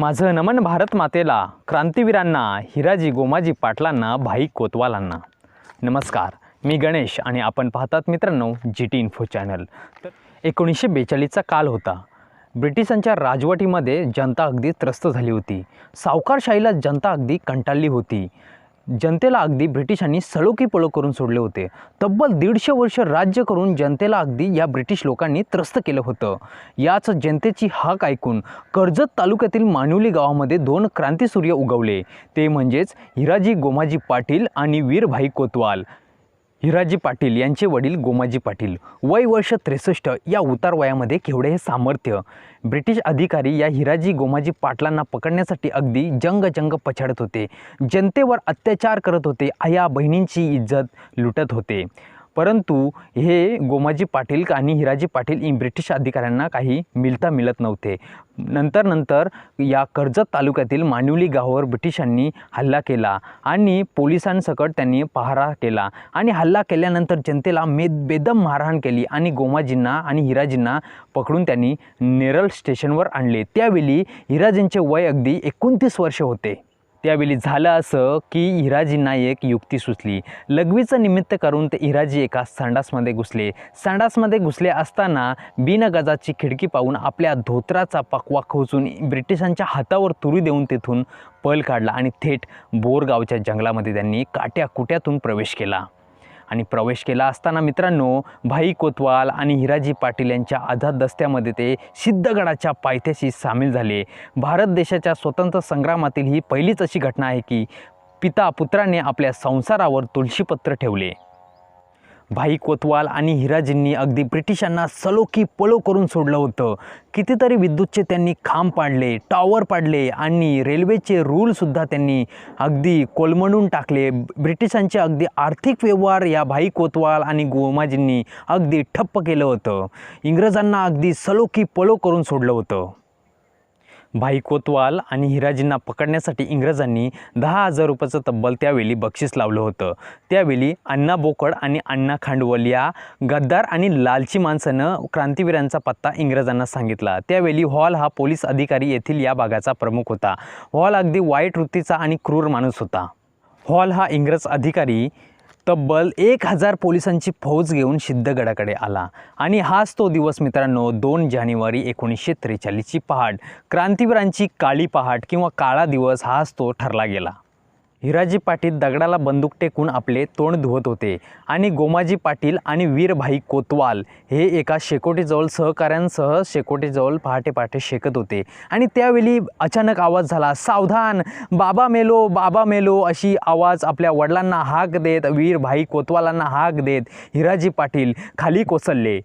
माझं नमन भारत मातेला क्रांतीवीरांना हिराजी गोमाजी पाटलांना भाई कोतवालांना. नमस्कार मी गणेश आणि आपण पाहतात मित्रांनो जी टी इन्फो चॅनल. तर एकोणीसशे बेचाळीसचा काल होता. ब्रिटिशांच्या राजवटीमध्ये जनता अगदी त्रस्त झाली होती. सावकारशाहीला जनता अगदी कंटाळली होती. जनतेला अगदी ब्रिटिशांनी सळोकी पळो करून सोडले होते. तब्बल दीडशे वर्ष राज्य करून जनतेला अगदी या ब्रिटिश लोकांनी त्रस्त केलं होतं. याच जनतेची हाक ऐकून कर्जत तालुक्यातील मानुली गावामध्ये दोन क्रांतीसूर्य उगवले. ते म्हणजेच हिराजी गोमाजी पाटील आणि वीरभाई कोतवाल. हिराजी पाटील यांचे वडील गोमाजी पाटील. वय वर्ष त्रेसष्ट. या उतार वयामध्ये केवढे हे सामर्थ्य? ब्रिटिश अधिकारी या हिराजी गोमाजी पाटलांना पकडण्यासाठी अगदी जंग जंग पछाडत होते. जनतेवर अत्याचार करत होते. आया बहिणींची इज्जत लुटत होते. परंतु हे गोमाजी पाटील आणि हिराजी पाटील इ ब्रिटिश अधिकाऱ्यांना काही मिळता मिळत नव्हते. नंतर नंतर या कर्जत तालुक्यातील मानिवली गावावर ब्रिटिशांनी हल्ला केला आणि पोलिसांसकट त्यांनी पहारा केला आणि हल्ला केल्यानंतर जनतेला मे बेदम मारहाण केली आणि गोमाजींना आणि हिराजींना पकडून त्यांनी नेरल स्टेशनवर आणले. त्यावेळी हिराजींचे वय अगदी एकोणतीस वर्ष होते. त्यावेळी झालं असं की हिराजींना एक युक्ती सुचली. लघवीचं निमित्त करून ते हिराजी एका संडासमध्ये घुसले. संडासमध्ये घुसले असताना बिनगजाची खिडकी पाहून आपल्या धोत्राचा पकवा खोचून ब्रिटिशांच्या हातावर तुरी देऊन तेथून पल काढला आणि थेट बोरगावच्या जंगलामध्ये त्यांनी काट्या कुट्यातून प्रवेश केला. आणि प्रवेश केला असताना मित्रांनो भाई कोतवाल आणि हिराजी पाटील यांच्या आझाद दस्त्यामध्ये ते सिद्धगडाच्या पायथ्याशी सामील झाले. भारत देशाच्या स्वतंत्र संग्रामातील ही पहिलीच अशी घटना आहे की पिता पुत्राने आपल्या संसारावर तुळशीपत्र ठेवले. भाई कोतवाल आणि हिराजींनी अगदी ब्रिटिशांना सलोकी पलो करून सोडलं होतं. कितीतरी विद्युतचे त्यांनी खांब पाडले टॉवर पाडले आणि रेल्वेचे रूलसुद्धा त्यांनी अगदी कोलमडून टाकले. ब्रिटिशांचे अगदी आर्थिक व्यवहार या भाई कोतवाल आणि गोमाजींनी अगदी ठप्प केलं होतं. इंग्रजांना अगदी सलोकी पलो करून सोडलं होतं. भाई कोतवाल आणि हिराजींना पकडण्यासाठी इंग्रजांनी दहा हजार रुपयाचं तब्बल त्यावेळी बक्षीस लावलं होतं. त्यावेळी अण्णा बोकड आणि अण्णा खांडवल या गद्दार आणि लालची माणसानं क्रांतीवीरांचा पत्ता इंग्रजांना सांगितला. त्यावेळी हॉल हा पोलीस अधिकारी येथील या भागाचा प्रमुख होता. हॉल अगदी वाईट वृत्तीचा आणि क्रूर माणूस होता. हॉल हा इंग्रज अधिकारी तब्बल एक हजार पोलिसांची फौज घेऊन सिद्धगडाकडे आला. आणि हाच तो दिवस मित्रांनो दोन जानेवारी एकोणीसशे त्रेचाळीसची पहाट. क्रांतीवीरांची काळी पहाट किंवा काळा दिवस हाच तो ठरला गेला. हिराजी पाटील दगडाला बंदूक टेकून आपले तोंड धुवत होते. आणि गोमाजी पाटील आणि वीरभाई कोतवाल हे एका शेकोटीजवळ सहकाऱ्यांसह शेकोटीजवळ पहाटे पहाटे शेकत होते. आणि त्यावेळी अचानक आवाज झाला सावधान! बाबा मेलो बाबा मेलो! अशी आवाज आपल्या वडिलांना हाक देत वीरभाई कोतवालांना हाक देत हिराजी पाटील खाली कोसळले.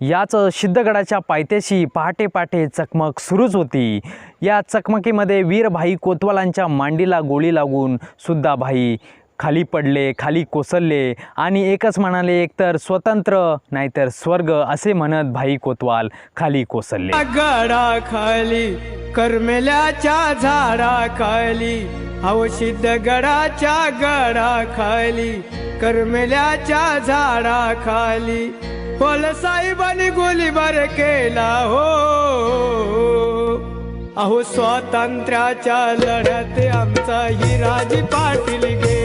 याच सिद्धगडाच्या पायथ्याशी पहाटे पहाटे चकमक सुरूच होती. या चकमकीमध्ये वीरभाई कोतवालांच्या मांडीला गोळी लागून सुद्धा भाई खाली पडले खाली कोसळले आणि एकच म्हणाले एकतर स्वतंत्र नाहीतर स्वर्ग असे म्हणत भाई कोतवाल खाली कोसळले. गडा खाली करमेल्याच्या झाडा खाली अवशिद्ध गडाच्या गडा खाली करमेल्याच्या झाडा खाली साहेबांनी गोलीबार केला हो. अहो स्वातंत्र्याच्या लढ्यात आमचा हिराजी पाटील गेला.